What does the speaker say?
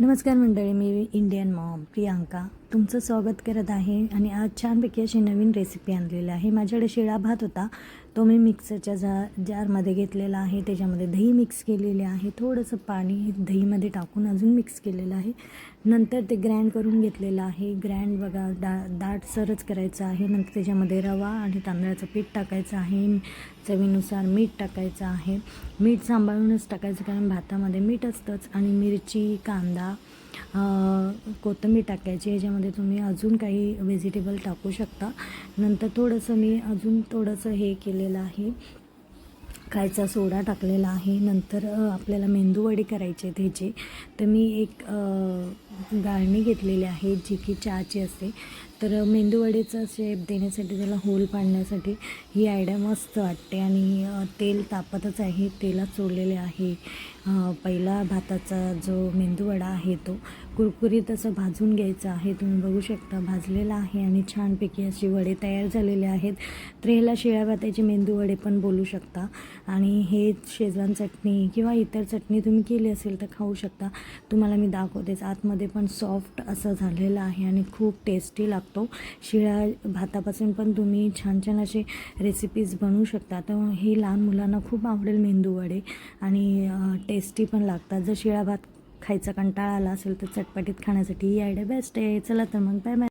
नमस्कार मंडळी मी Indian Maugham Priyanka. तुमचं स्वागत करत आहे आणि आज छानपैकी अशी नवीन रेसिपी आणलेली आहे. माझ्याकडे शिळा भात होता. तो मी मिक्सरच्या जा जारमध्ये घेतलेला आहे. त्याच्यामध्ये दही मिक्स केलेले आहे. थोडंसं पाणी दहीमध्ये टाकून अजून मिक्स केलेलं आहे. नंतर ते ग्रँड करून घेतलेलं आहे. ग्रँड बघा डा दाट सरच करायचं आहे. नंतर त्याच्यामध्ये रवा आणि तांदळाचं पीठ टाकायचं आहे. चवीनुसार मीठ टाकायचं आहे. मीठ सांभाळूनच टाकायचं कारण भातामध्ये मीठ असतंच. आणि मिरची कांदा कोथंबीर कोथिंबीर टाकायची. त्याच्यामध्ये तुम्ही अजून काही व्हेजिटेबल टाकू शकता. नंतर थोडंसं मी अजून थोडंसं हे केलेलं आहे. खायचा सोडा टाकलेला आहे. नंतर आपल्याला मेंदूवडी करायची आहे त्याची तर मी एक गाळणी घेतलेली आहे जी की चहाची असते. तर मेंदूवडेचा शेप देण्यासाठी त्याला होल पाडण्यासाठी ही आयडिया मस्त वाटते. आणि तेल तापतच आहे तेलात सोडलेले आहे. पहिला भाताचा जो मेंदूवडा आहे तो कुरकुरीत असं भाजून घ्यायचा आहे. तुम्ही बघू शकता भाजलेला आहे आणि छानपैकी अशी वडे तयार झालेले आहेत. तर ह्याला शिळ्या भाताचे मेंदूवडे पण बोलू शकता. आणि हे शेजवान चटणी किंवा इतर चटणी तुम्ही केली असेल तर खाऊ शकता. तुम्हाला मी दाखवतेच आतमध्ये पण सॉफ्ट असं झालेलं आहे आणि खूप टेस्टी लागतो. शिळ्या भातापासून पण तुम्ही छान छान असे रेसिपीज बनवू शकता. तर हे लहान मुलांना खूप आवडेल मेंदू वडे आणि टेस्टी पण लागतात. जर शिळा भात खायचा कंटाळा आला असेल तर चटपटीत खाण्यासाठी ही आयडिया बेस्ट आहे. चला तर मग बाय बाय